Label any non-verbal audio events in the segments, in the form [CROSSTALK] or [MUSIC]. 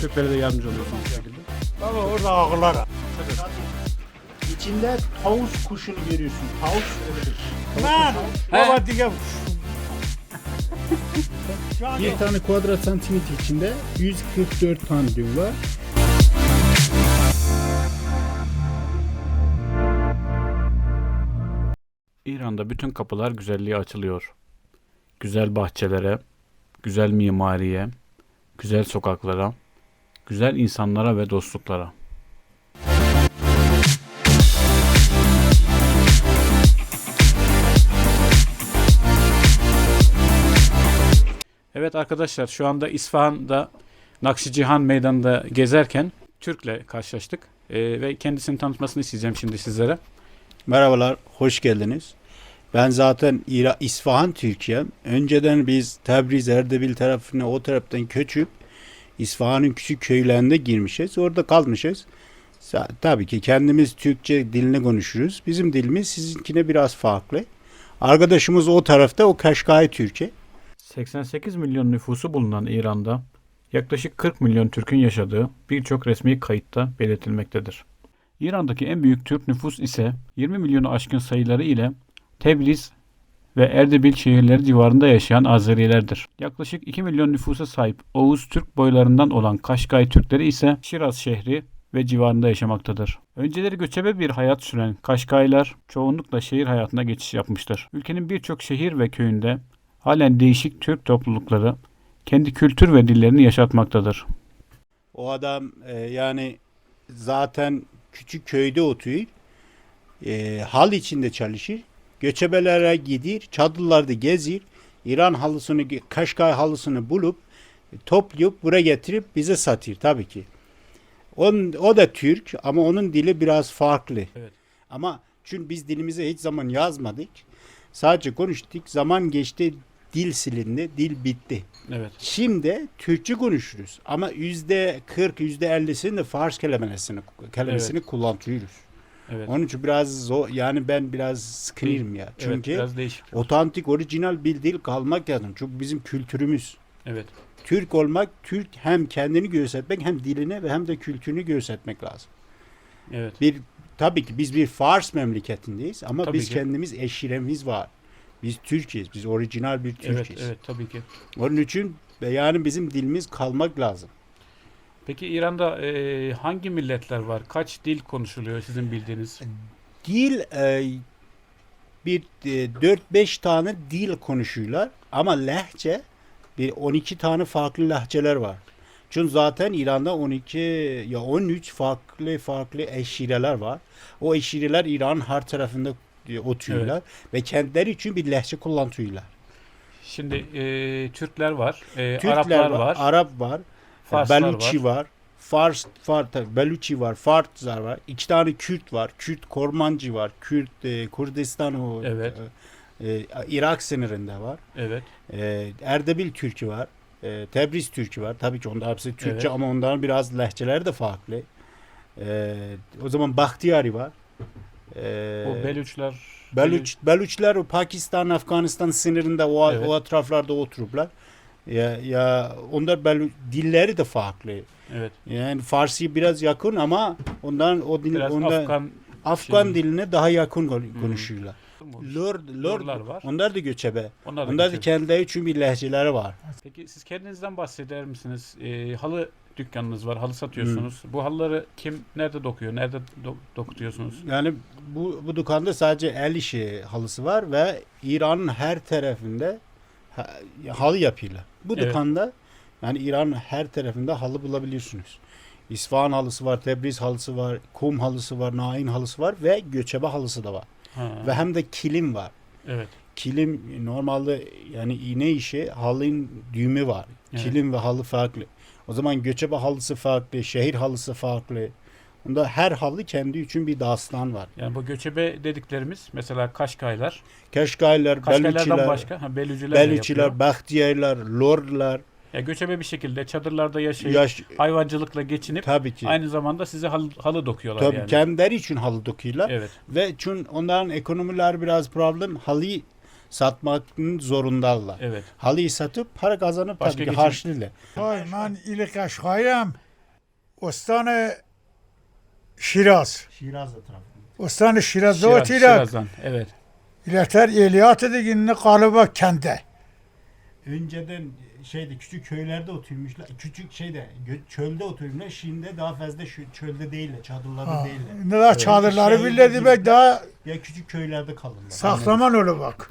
Türklere de yardımcı oluyorsunuz bu şekilde. Baba orada ağırlar. İçinde tavus kuşunu görüyorsun. Tavus Lan baba diye [LAUGHS] Şu an Bir tane kuadrat santimetre içinde 144 tane düğüm var. İran'da bütün kapılar güzelliğe açılıyor. Güzel bahçelere, güzel mimariye, güzel sokaklara, güzel insanlara ve dostluklara. Evet arkadaşlar şu anda İsfahan'da Nakşicihan Meydanı'nda gezerken Türk'le karşılaştık. Ee, ve kendisini tanıtmasını isteyeceğim şimdi sizlere. Merhabalar, hoş geldiniz. Ben zaten İra, İsfahan Türkiye'm. Önceden biz Tebriz, Erdebil tarafına o taraftan köçüp İsfahan'ın küçük köylerinde girmişiz. Orada kalmışız. Tabii ki kendimiz Türkçe dilini konuşuruz. Bizim dilimiz sizinkine biraz farklı. Arkadaşımız o tarafta o Kaşkai Türkçe. 88 milyon nüfusu bulunan İran'da yaklaşık 40 milyon Türk'ün yaşadığı birçok resmi kayıtta belirtilmektedir. İran'daki en büyük Türk nüfus ise 20 milyonu aşkın sayıları ile Tebriz ve Erdebil şehirleri civarında yaşayan Azerilerdir. Yaklaşık 2 milyon nüfusa sahip Oğuz Türk boylarından olan Kaşgay Türkleri ise Şiraz şehri ve civarında yaşamaktadır. Önceleri göçebe bir hayat süren Kaşgaylar çoğunlukla şehir hayatına geçiş yapmıştır. Ülkenin birçok şehir ve köyünde halen değişik Türk toplulukları kendi kültür ve dillerini yaşatmaktadır. O adam e, yani zaten küçük köyde oturuyor. E, hal içinde çalışır. Göçebelere gidir, çadırlarda gezir. İran halısını, Kaşkay halısını bulup e, toplayıp buraya getirip bize satır tabii ki. On, o da Türk ama onun dili biraz farklı. Evet. Ama çünkü biz dilimize hiç zaman yazmadık. Sadece konuştuk. Zaman geçti, dil silindi, dil bitti. Evet. Şimdi Türkçe konuşuruz ama yüzde 40 yüzde 50'sini de Fars kelimesini kelimesini kullanıyoruz. Evet. Onun için biraz zor yani ben biraz sıkınıyorum ya. evet, Çünkü biraz değişik. otantik orijinal bir dil kalmak lazım. Çünkü bizim kültürümüz. Evet. Türk olmak, Türk hem kendini göstermek hem dilini ve hem de kültürünü göstermek lazım. Evet. Bir tabii ki biz bir Fars memleketindeyiz ama Tabii biz ki. kendimiz eşiremiz var. Biz Türkiye'yiz. Biz orijinal bir Evet, Türkiye'yiz. evet tabii ki. Onun için yani bizim dilimiz kalmak lazım. Peki İran'da e, hangi milletler var? Kaç dil konuşuluyor sizin bildiğiniz? Dil e, bir e, 4-5 tane dil konuşuyorlar ama lehçe bir 12 tane farklı lehçeler var. Çünkü zaten İran'da 12 ya 13 farklı farklı eşireler var. O eşireler İran'ın her tarafında oturuyorlar ve kendileri için bir lehçe kullanıyorlar. Şimdi e, Türkler var, e, Türkler Araplar var, var, Arap var, Farslar Beluçi var. var. Fars, Far, tabii var, Farslar var. İki tane Kürt var. Kürt Kormancı var. Kürt e, Kurdistan o Evet. e, e, Irak sınırında var. Evet. E, Erdebil Türkü var. E, Tebriz Türkü var. Tabii ki onlar hepsi Türkçe Evet. ama onların biraz lehçeleri de farklı. E, o zaman Bahtiyari var. E, Bu Belüçler, Beluç, Beluçlar o Pakistan, Afganistan sınırında o, Evet. o etraflarda otururlar. Ya, ya onlar Belu, dilleri de farklı. Evet. Yani Farsi biraz yakın ama ondan o dil Biraz ondan Afgan Afgan şey- diline daha yakın kon- konuşuyorlar. Lord, Lord, Lordlar var. onlar da göçebe. Onlar da, Onlar da geçiyor. kendileri için bir lehçeleri var. Peki siz kendinizden bahseder misiniz? E, halı dükkanınız var, halı satıyorsunuz. Bu halıları kim, nerede dokuyor, nerede do- dokutuyorsunuz? Yani bu, bu dükkanda sadece el işi halısı var ve İran'ın her tarafında halı yapıyorlar. Bu Evet. dükkanda yani İran'ın her tarafında halı bulabiliyorsunuz. İsfahan halısı var, Tebriz halısı var, kum halısı var, Nain halısı var ve göçebe halısı da var. Ha, Ve hem de kilim var. evet. Kilim normalde yani iğne işi halının düğümü var. Evet. Kilim ve halı farklı. O zaman göçebe halısı farklı, şehir halısı farklı. Onda her halı kendi için bir dastan var. Yani bu göçebe dediklerimiz mesela Kaşkaylar. Keşkaylar, Kaşkaylardan Belüçiler, başka ha, Belücüler de yapıyor. Belüçiler, Bahtiyarlar, Lordlar, Ya göçebe bir şekilde çadırlarda yaşayıp yaş hayvancılıkla geçinip tabii ki. aynı zamanda size halı, halı dokuyorlar Tabii yani. kendileri için halı dokuyorlar Evet. ve çünkü onların ekonomiler biraz problem. Halıyı satmakın zorundalar. Evet. Halıyı satıp para kazanıp Başka tabii ki geçim- harçlıyla. Oy man ili kaşkayam. Ostan Şiraz. Şiraz tarafında. Ostan Şiraz'da Şiraz- oturuyor. Şiraz'dan. Evet. İleter Eliyat dediğinde kalıba kende. Önceden şeyde küçük köylerde oturmuşlar. Küçük şeyde çölde oturmuşlar. Şimdi daha fazla şu çölde değiller, çadırlarda Ha. değiller. Ne daha çadırları Şehirde bile değil. demek daha Ya küçük köylerde kalırlar. saklaman öyle bak.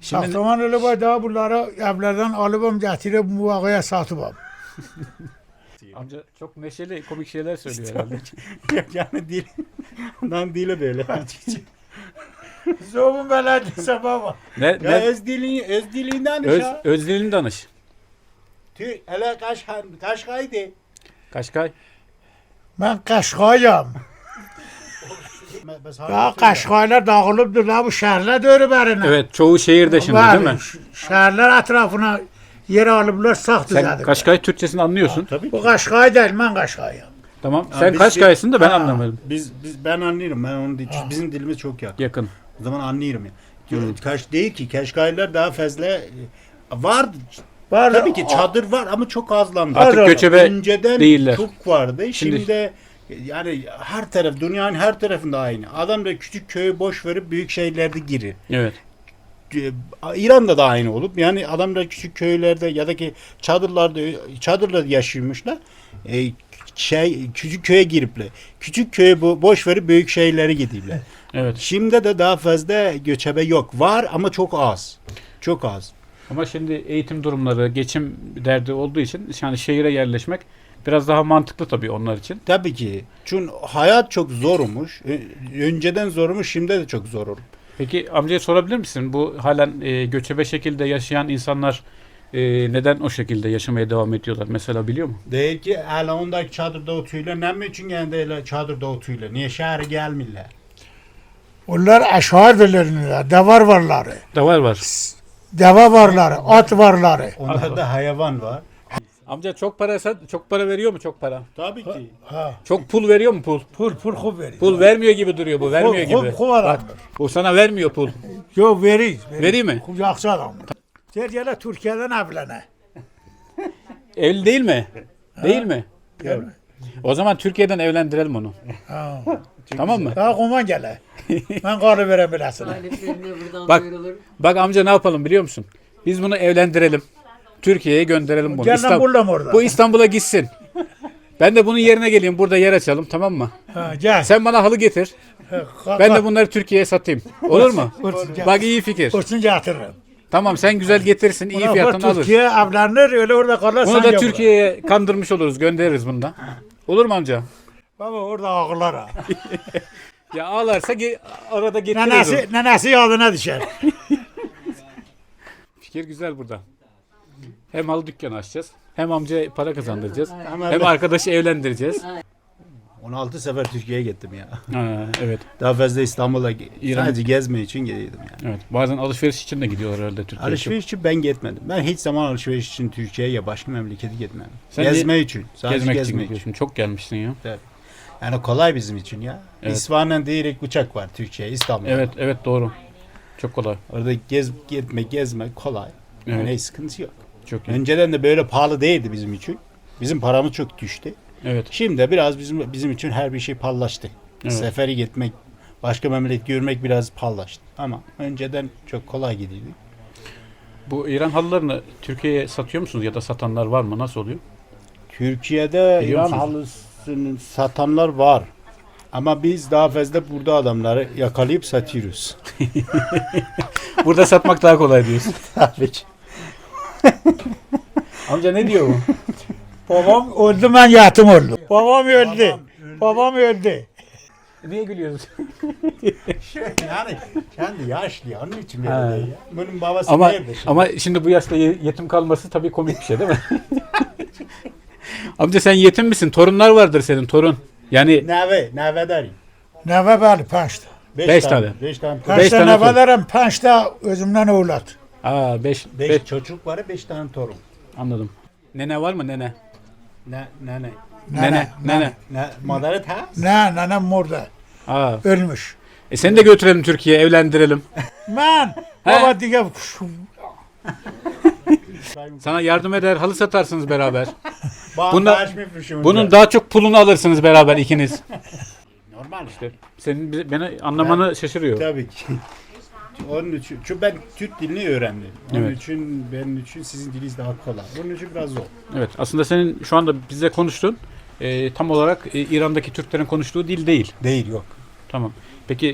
Şimdi Saklaman öyle bak daha bunları evlerden alıbım getirip muvakaya [LAUGHS] satıbım. amca çok neşeli komik şeyler söylüyor herhalde. [LAUGHS] yani dil, [LAUGHS] ondan dili böyle. [LAUGHS] Zomun belediyesi baba. Ne, ya ne? öz dilini, öz dilinden Öz, ya. öz dilim danış. Tü, hele kaş, kaşkaydı. Kaşkay. Ben Kaşkay'ım. Ya Kaşkaylar dağılıpdır la bu şehirler doğru berine. Evet çoğu şehirde şimdi değil mi? Şehirler etrafına yer alıplar sağ Sen düzeldir. Kaşkay Türkçesini anlıyorsun. Tabii Bu Kaşkay değil ben Kaşkay'ım. Tamam. Ha, Sen biz- Kaşkay'sın da ben Ha. anlamadım. Biz, biz ben anlıyorum. Ben onu değil. Çünkü bizim dilimiz çok yakın. Yakın. O zaman anlıyorum ya. Kaş değil ki. Kaşkaylar daha fazla e, var. Var Tabii ki çadır var ama çok azlandı. Artık Var, göçebe Önceden değiller. çok vardı. Şimdi- Şimdi, de yani her taraf dünyanın her tarafında aynı. Adam da küçük köyü boş verip büyük şehirlerde girir. Evet. E, İran'da da aynı olup yani adamlar küçük köylerde ya da ki çadırlarda çadırlarda yaşıyormuşlar. E, şey küçük köye giripler. Küçük köyü bo- boş verip büyük şehirlere gidiyorlar. Evet. Şimdi de daha fazla göçebe yok. Var ama çok az. Çok az. Ama şimdi eğitim durumları, geçim derdi olduğu için yani şehire yerleşmek biraz daha mantıklı tabii onlar için. Tabii ki. Çünkü hayat çok zormuş. Önceden zormuş, şimdi de çok zor olur. Peki amcaya sorabilir misin? Bu halen e, göçebe şekilde yaşayan insanlar e, neden o şekilde yaşamaya devam ediyorlar? Mesela biliyor mu? Değil ki hele ondaki çadırda oturuyorlar. Ne için yani de çadırda oturuyorlar? Niye şehre gelmiyorlar? Onlar eşardirler, devar varları. Da var var. Deve varları, at varları. Onlarda hayvan var. Amca çok para çok para veriyor mu çok para? Tabii ki. Ha. Çok pul veriyor mu pul? Pul pul kub verir. Pul vermiyor gibi duruyor bu. Vermiyor Kub- gibi. kub adam. Bu sana vermiyor pul. Yok verir. Vereyim mi? Kub yaxşı adam. Gel gel Türkiye'den evlene. Evli değil mi? Değil mi? O zaman Türkiye'den evlendirelim onu. Ha. Tamam mı? Daha kuman gele. Ben karı verem. Taliplerine buradan Bak. duyurulur. Bak amca ne yapalım biliyor musun? Biz bunu evlendirelim. Türkiye'ye gönderelim bunu. Gel lan buradam orada. bu İstanbul'a gitsin. Ben de bunun yerine geleyim. Burada yer açalım tamam mı? Ha, gel. Sen bana halı getir. Ha, Ben de bunları Türkiye'ye satayım. Olur mu? Gel. Bak iyi fikir. Olsun getiririm. Tamam sen güzel getirsin. iyi fiyatını alır. Türkiye evlenir öyle orada kalır. Bunu da Türkiye'ye kandırmış oluruz. Göndeririz bunu da. Olur mu amca? Baba orada ağırlar ha. [LAUGHS] Ya ağlarsa ge- arada getiririz. onu. Nənəsi, nənəsi yadına düşer. Fikir güzel burada. Hem halı dükkanı açacağız. Hem amcaya para kazandıracağız. Ama Hem arkadaşı evlendireceğiz. 16 sefer Türkiye'ye gittim ya. Ha, evet. Daha fazla İstanbul'a ge- İran- sadece gezme için gidiyordum yani. Evet. Bazen alışveriş için de gidiyorlar herhalde Türkiye'ye. Alışveriş için ben gitmedim. Ben hiç zaman alışveriş için Türkiye'ye ya başka memlekete gitmedim. Sen gezme için. Sadece Gezmek, gezmek, için için. gidiyorsun. Çok gelmişsin ya. Yani kolay bizim için ya. Evet. İsfahan'dan direkt uçak var Türkiye'ye, İstanbul'a. Evet, evet doğru. Çok kolay. Orada gez, gitmek, gezmek kolay. Evet. Yani hiç sıkıntı yok. Çok iyi. Önceden de böyle pahalı değildi bizim için. Bizim paramız çok düştü. Evet. Şimdi de biraz bizim bizim için her bir şey pahalılaştı. Evet. Seferi gitmek, başka memleket görmek biraz pahalılaştı. Ama önceden çok kolay gidiyordu. Bu İran halılarını Türkiye'ye satıyor musunuz ya da satanlar var mı? Nasıl oluyor? Türkiye'de Biliyor İran musunuz? halısını satanlar var. Ama biz daha fazla burada adamları yakalayıp satıyoruz. [LAUGHS] Burada satmak daha kolay diyorsun. [LAUGHS] Tabii ki. [LAUGHS] Amca ne diyor bu? Babam öldü ben yetim oldum. Babam öldü. Babam öldü. Niye gülüyorsun? [LAUGHS] yani kendi yaşlı onun için böyle Ha. değil ya. Bunun babası ama nerede şimdi? ama şimdi bu yaşta ye- yetim kalması tabii komik bir şey değil mi? [LAUGHS] Amca sen yetim misin? Torunlar vardır senin torun. Yani Neve, neve derim. Nəvə bəli, pəncdə. Beş, Beş tane. tane. Beş tane. Beş Pəncdə tane nəvələrim, pəncdə özümdən övlad. Aa 5 Beş, çocuk var, beş tane torun. anladım. Nene var mı nene? Ne, ne, ne? Nene, nene. Ne, madaret ha? Nə, nənəm orada, Aa. ölmüş. E seni de götürelim Türkiye'ye, evlendirelim. Mən, baba digər Sana yardım eder, halı satarsınız beraber. [LAUGHS] Bunda- Bunun daha çok pulunu alırsınız beraber ikiniz. normal İşte senin bizi- beni anlamanı şaşırıyor. Tabii ki. Onun için çünkü ben Türk dilini öğrendim. Onun Evet. için benim için sizin diliniz daha kolay. Onun için biraz zor. Evet aslında senin şu anda bize konuştuğun e, tam olarak e, İran'daki Türklerin konuştuğu dil değil. Değil yok. Tamam. Peki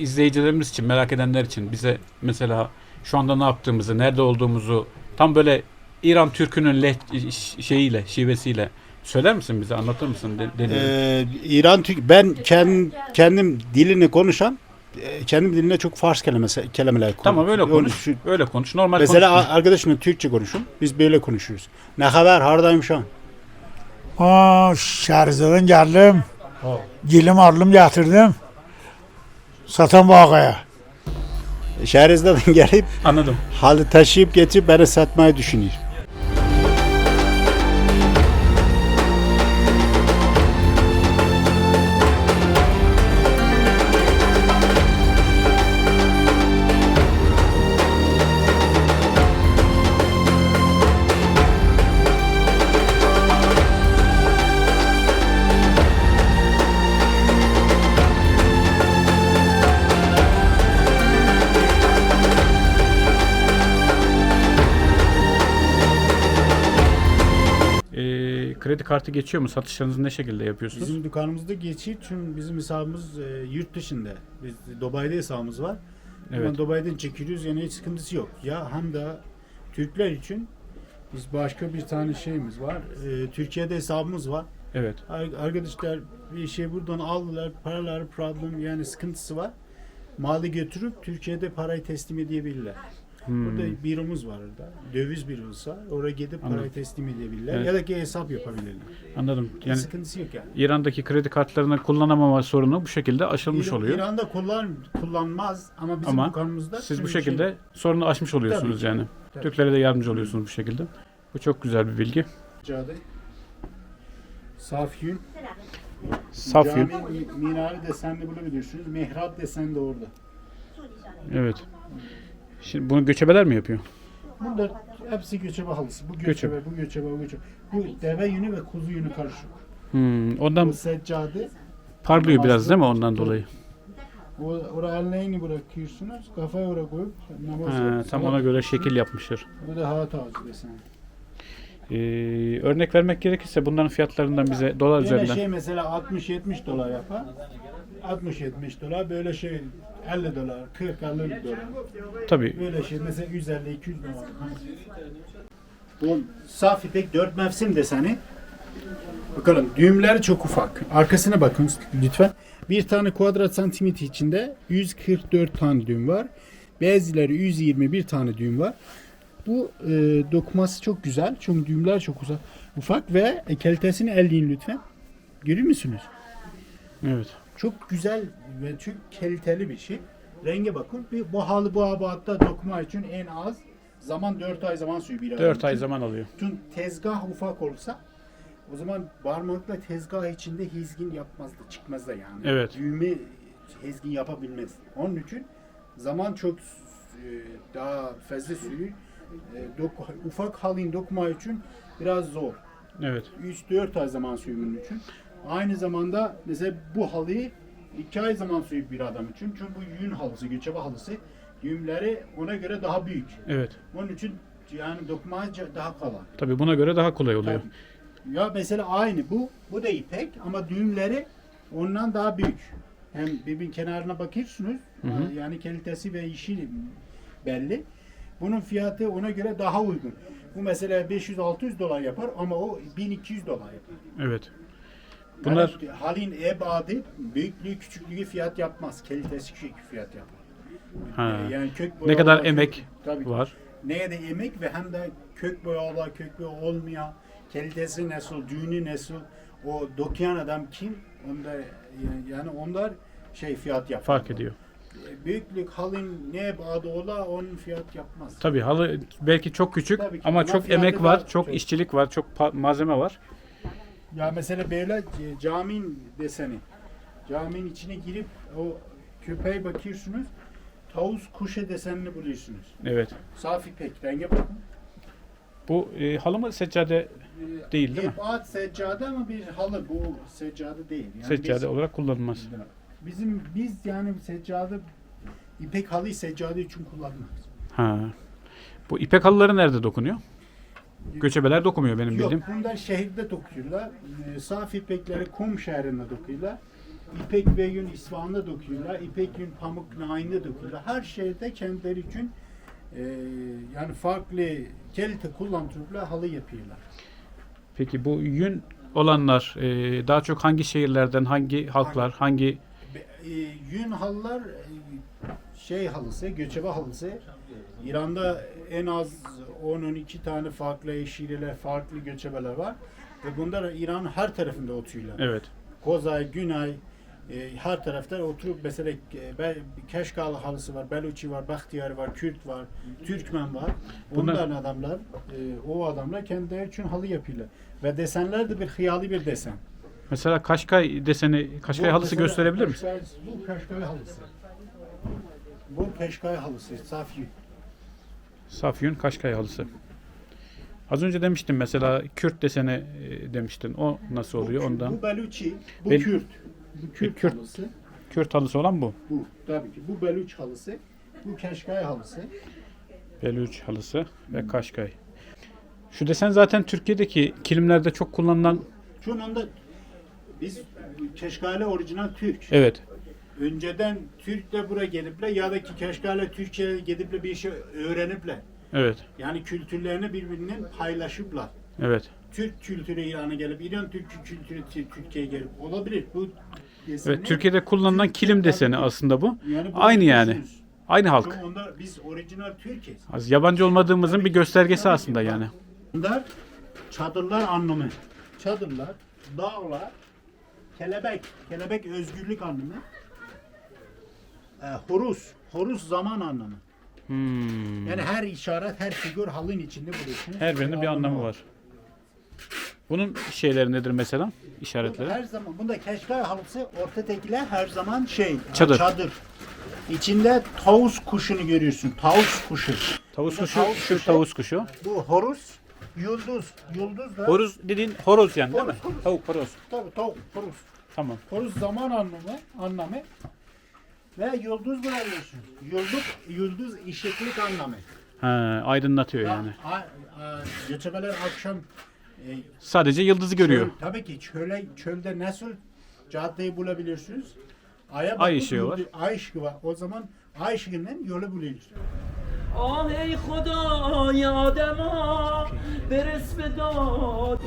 izleyicilerimiz için, merak edenler için bize mesela şu anda ne yaptığımızı, nerede olduğumuzu tam böyle İran Türk'ünün leh- şeyiyle, şivesiyle söyler misin bize, anlatır mısın? De. Ee, İran Türk ben kendim, kendim dilini konuşan e, kendim diline çok Fars kelimesi kelimeler tamam öyle konuş. Şu- Öyle konuş. Normal Mesela konuş. arkadaşımla Türkçe konuşun. Biz böyle konuşuyoruz. Ne haber? Hardayım şu an. Aa, Şehrizad'dan geldim. Gilim aldım getirdim. Satan bağaya. Şehrizad'dan gelip Anladım. halı taşıyıp getirip bana satmayı düşünüyor. Kredi kartı geçiyor mu? Satışlarınızı ne şekilde yapıyorsunuz? Bizim dükkanımızda geçiyor çünkü bizim hesabımız e, yurt dışında. Biz Dubai'de hesabımız var. Evet. Ama Dubai'den çekiliyoruz yani hiç sıkıntısı yok. Ya hem de Türkler için biz başka bir tane şeyimiz var. E, Türkiye'de hesabımız var. Evet. Ar- Arkadaşlar bir şey buradan aldılar. Paralar problem yani sıkıntısı var. Malı götürüp Türkiye'de parayı teslim edebilirler. Hmm. Burada biromuz var orada. Döviz bürosu var. Oraya gidip parayı Anladım. teslim edebilirler. Evet. Ya da ki hesap yapabilirler. Anladım. Yani, sıkıntısı yok yani. İran'daki kredi kartlarını kullanamama sorunu bu şekilde aşılmış İran- oluyor. İran'da kullan kullanmaz ama bizim Ama dükkanımızda Siz bu şekilde sorunu aşmış oluyorsunuz Tabii yani. Tabii. Türklere de yardımcı oluyorsunuz bu şekilde. Bu çok güzel bir bilgi. şey, Cade. Saf yün. Saf yün. Cami mi- minare desenli bulabilirsiniz. Mihrap desen de orada. Evet. Şimdi bunu göçebeler mi yapıyor? Burada hepsi göçebe halısı. Bu Göçebe. bu göçebe, bu göçebe. Bu deve yünü ve kuzu yünü karışık. Hmm, ondan Bu seccade. parlıyor biraz değil mi ondan dolayı? O, oraya elleğini bırakıyorsunuz. Kafaya oraya koyup namaz Ha, tam ona göre şekil yapmışlar. Bu da hava tavsiye desen. Ee, örnek vermek gerekirse bunların fiyatlarından bize dolar Böyle üzerinden. şey mesela 60-70 dolar yapar. 60-70 dolar böyle şey 50 dolar, 40-50 dolar. Tabii. Böyle şey mesela 150-200 dolar. Bu saf ipek 4 mevsim deseni. Bakalım düğümleri çok ufak. Arkasına bakın lütfen. Bir tane kuadrat santimetre içinde 144 tane düğüm var. Bazıları 121 tane düğüm var. Bu e, dokuması çok güzel. Çünkü düğümler çok uzak, ufak ve e, kalitesini elleyin lütfen. Görüyor musunuz? Evet. Çok güzel ve çok kaliteli bir şey. Renge bakın. Bir, bu halı bu abatta dokuma için en az zaman 4 ay zaman sürüyor bir adam 4 ay zaman alıyor. Çünkü tezgah ufak olsa o zaman parmakla tezgah içinde hizgin yapmazdı, çıkmazdı yani. Evet. Düğme hizgin yapabilmez. Onun için zaman çok e, daha fazla sürüyor. E, doku- ufak halin dokuma için biraz zor. Evet. 3-4 ay zaman bunun için. Aynı zamanda mesela bu halıyı 2 ay zaman sürüyor bir adam için. Çünkü bu yün halısı, göçebe halısı düğümleri ona göre daha büyük. Evet. Onun için yani dokuma daha kolay. Tabii buna göre daha kolay oluyor. Tabii. Ya mesela aynı bu. Bu da ipek ama düğümleri ondan daha büyük. Hem birbirinin kenarına bakıyorsunuz. Hı hı. Yani kalitesi ve işi belli. Bunun fiyatı ona göre daha uygun. Bu mesela 500-600 dolar yapar ama o 1200 dolar yapar. Evet. Bunlar Yani halin ebadı büyüklüğü küçüklüğü fiyat yapmaz. Kalitesi küçük fiyat yapar. ha, Yani kök ne kadar boyalar, emek kök- tabii. var. Neye de emek ve hem de kök boyalar, kök boya olmayan, kalitesi nasıl, düğünü nasıl, o dokuyan adam kim? Onda yani onlar şey fiyat yapar. Fark ediyor. Büyüklük halin ne bağlı ola onun fiyat yapmaz. Tabii halı belki çok küçük Tabii ki. ama Ama çok fiyatı emek var, daha çok çok. işçilik var, çok pa- malzeme var. Ya mesela böyle e, caminin deseni. Caminin içine girip o köpeğe bakıyorsunuz. Tavus kuşa desenini buluyorsunuz. Evet. Saf ipek renge bakın. Bu e, halı mı seccade Değil, değil mi? Ebat seccade ama bir halı bu seccade değil. Yani Seccade biz- olarak kullanılmaz. Bizim biz yani seccade ipek halıyı seccade için kullanmıyoruz. Ha. Bu ipek halıları nerede dokunuyor? Göçebeler dokumuyor benim Yok bildiğim. bunlar şehirde dokuyorlar. Ee, saf ipekleri Kum şehrinde dokuyorlar. İpek ve yün İsfahan'da dokuyorlar. İpek yün Pamuk Nain'de dokuyorlar. Her şehirde kendileri için e, yani farklı kalite kullantıp halı yapıyorlar. Peki bu yün olanlar e, daha çok hangi şehirlerden, hangi halklar, hangi e, yün halılar e, şey halısı, göçebe halısı. İran'da en az 10-12 tane farklı eşireler, farklı göçebeler var. Ve bunlar İran'ın her tarafında oturuyorlar. evet Kozay, Günay, e, her tarafta oturup mesela e, Keşkal halısı var, Beluçi var, Bahtiyar var, Kürt var, Türkmen var. Bunlar- Onların adamlar, e, o adamlar kendileri için halı yapıyorlar. Ve desenler de bir hıyali bir desen. Mesela Kaşkay deseni, Kaşkay Bu halısı mesela gösterebilir misin? Kaşkay- Bu Kaşkay halısı. Bu Kaşkay halısı, saf yün. Saf yün Kaşkay halısı. Az önce demiştim mesela Kürt deseni e, demiştin. O nasıl oluyor bu, ondan? Bu Beluçi, bu Bel- Kürt. Bu Kürt, Kürt. halısı. Kürt halısı olan bu. Bu tabii ki. Bu Beluç halısı. Bu Kaşkay halısı. Belüç halısı ve Kaşkay. Şu desen zaten Türkiye'deki kilimlerde çok kullanılan Şu anda biz Keşkale orijinal Türk. evet Önceden Türk de buraya gelip ya da ki Keşkale Türkiye'ye gidip bir şey öğrenipler. evet Yani kültürlerini birbirinden paylaşıplar. evet. Türk kültürü İran'a gelip İran Türk kültürü Tür- Türkiye'ye gelip olabilir. Bu deseni- Evet Türkiye'de kullanılan kilim deseni aslında bu. Yani bu Aynı yani. Aynı halk. Anda biz orijinal Türkiye'yiz. Az yabancı olmadığımızın bir göstergesi aslında yani. Bunlar çadırlar anlamı. Çadırlar, dağlar, kelebek, kelebek özgürlük anlamı. E, horus, horus zaman anlamı. Hmm. Yani her işaret, her figür halın içinde bulursunuz. Her birinin bir anlamı var. Bunun şeyleri nedir mesela? İşaretleri. Her zaman bunda keşkay halısı ortadakiler her zaman şey Çadır. çadır. İçinde tavus kuşunu görüyorsun. Tavus kuşu. Tavus kuşu, tavus şu kuşu. tavus kuşu. Bu horus, yıldız. Yıldız da Horoz dediğin horoz yani değil mi? Horoz, horoz. Tavuk horoz. tabii tavuk, horus. Tamam. Horus zaman anlamı, anlamı ve yıldız bırakıyorsun. Yıldız, yıldız ışıklık anlamı. Ha, aydınlatıyor yani. A, a, göçebeler akşam e, Sadece yıldızı görüyor. çöl- tabii ki çöle, çölde nasıl caddeyi bulabilirsiniz? Aya Ay bakıp ışığı var. yıldız- Ay ışığı var. O zaman ay ışığından yolu buluyorsunuz. آه ای خدا یادما برس به داد